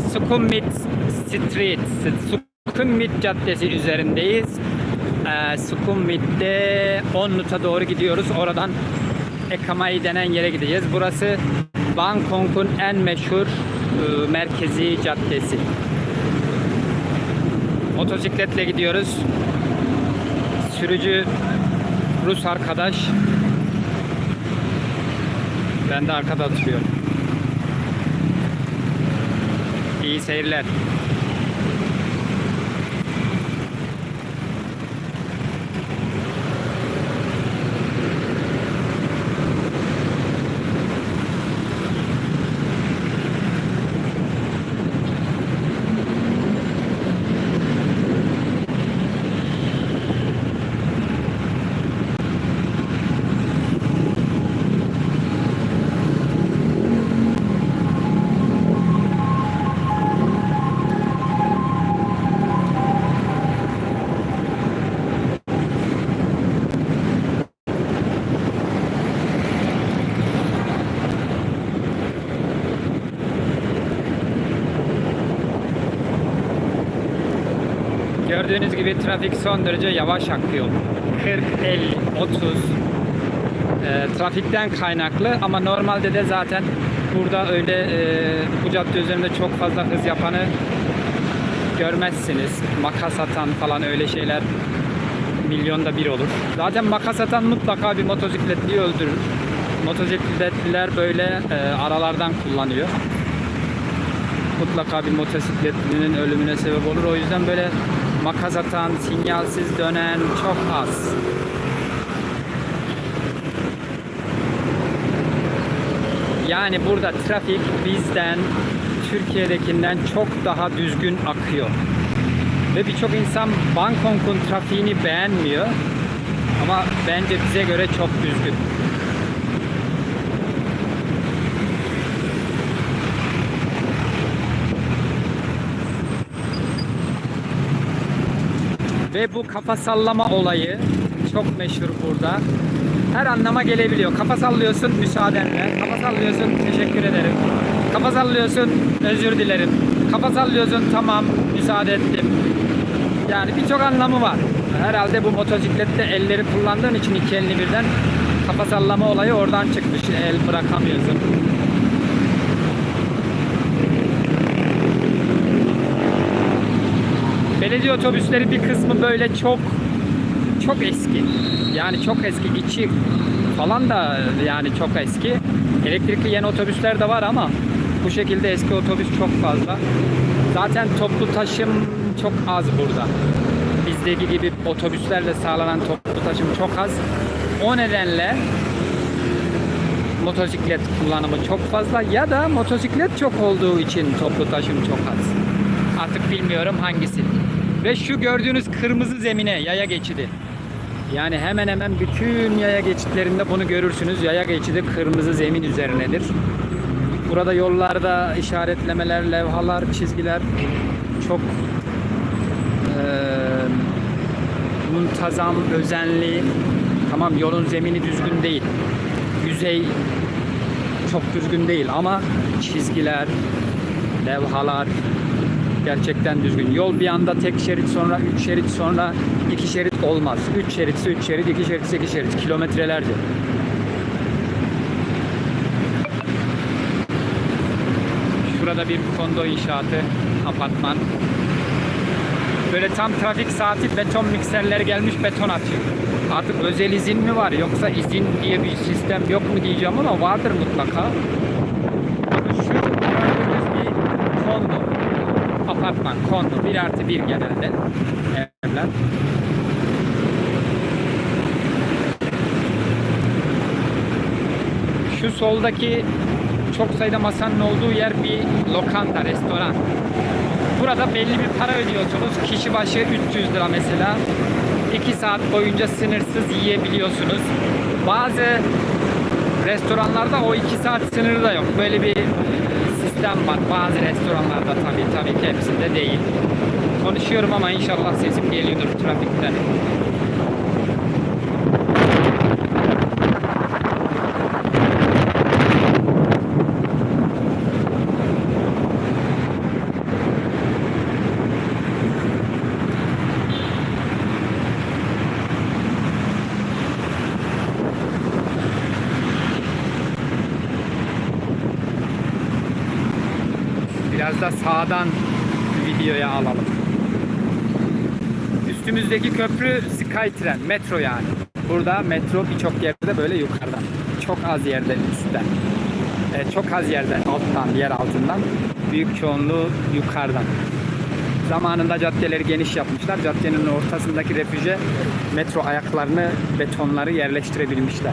Sukhumvit Street, Sukhumvit Caddesi üzerindeyiz. Ee, Sukhumvit'te Onlut'a doğru gidiyoruz. Oradan Ekamai denen yere gideceğiz. Burası Bangkok'un en meşhur e, merkezi caddesi. Motosikletle gidiyoruz. Sürücü Rus arkadaş. Ben de arkada oturuyorum. İyi seyirler. Gördüğünüz gibi trafik son derece yavaş akıyor. 40, 50, 30 e, trafikten kaynaklı ama normalde de zaten burada öyle e, bu cadde üzerinde çok fazla hız yapanı görmezsiniz. Makas atan falan öyle şeyler milyonda bir olur. Zaten makas atan mutlaka bir motosikletliyi öldürür. Motosikletliler böyle e, aralardan kullanıyor mutlaka bir motosikletlinin ölümüne sebep olur. O yüzden böyle makas atan, sinyalsiz dönen çok az. Yani burada trafik bizden, Türkiye'dekinden çok daha düzgün akıyor. Ve birçok insan Bangkok'un trafiğini beğenmiyor. Ama bence bize göre çok düzgün. Ve bu kafa sallama olayı çok meşhur burada. Her anlama gelebiliyor. Kafa sallıyorsun müsaadenle. Kafa sallıyorsun teşekkür ederim. Kafa sallıyorsun özür dilerim. Kafa sallıyorsun tamam müsaade ettim. Yani birçok anlamı var. Herhalde bu motosiklette elleri kullandığın için iki elini birden kafa sallama olayı oradan çıkmış. El bırakamıyorsun. Belediye otobüsleri bir kısmı böyle çok çok eski. Yani çok eski içi falan da yani çok eski. Elektrikli yeni otobüsler de var ama bu şekilde eski otobüs çok fazla. Zaten toplu taşım çok az burada. Bizdeki gibi otobüslerle sağlanan toplu taşım çok az. O nedenle motosiklet kullanımı çok fazla ya da motosiklet çok olduğu için toplu taşım çok az. Artık bilmiyorum hangisi. Ve şu gördüğünüz kırmızı zemine yaya geçidi. Yani hemen hemen bütün yaya geçitlerinde bunu görürsünüz. Yaya geçidi kırmızı zemin üzerinedir. Burada yollarda işaretlemeler, levhalar, çizgiler çok eee muntazam, özenli. Tamam yolun zemini düzgün değil. Yüzey çok düzgün değil ama çizgiler, levhalar gerçekten düzgün. Yol bir anda tek şerit sonra üç şerit sonra iki şerit olmaz. Üç şeritse üç şerit, iki şeritse iki şerit. Kilometrelerce. Şurada bir kondo inşaatı, apartman. Böyle tam trafik saati beton mikserleri gelmiş beton atıyor. Artık özel izin mi var yoksa izin diye bir sistem yok mu diyeceğim ama vardır mutlaka. Bakın şu gördüğünüz bir kondo. Apartman, kondo. Bir artı bir genelde evler. Şu soldaki çok sayıda masanın olduğu yer bir lokanta, restoran. Burada belli bir para ödüyorsunuz. Kişi başı 300 lira mesela. 2 saat boyunca sınırsız yiyebiliyorsunuz. Bazı restoranlarda o 2 saat sınırı da yok. Böyle bir sistem var. Bazı restoranlarda tabii tabii ki hepsinde değil. Konuşuyorum ama inşallah sesim geliyordur trafikten. Biraz da sağdan videoya alalım. Üstümüzdeki köprü Skytren, metro yani. Burada metro birçok yerde böyle yukarıdan. Çok az yerde üstten. Evet, çok az yerde alttan, yer altından. Büyük çoğunluğu yukarıdan. Zamanında caddeleri geniş yapmışlar. Caddenin ortasındaki refüje metro ayaklarını, betonları yerleştirebilmişler.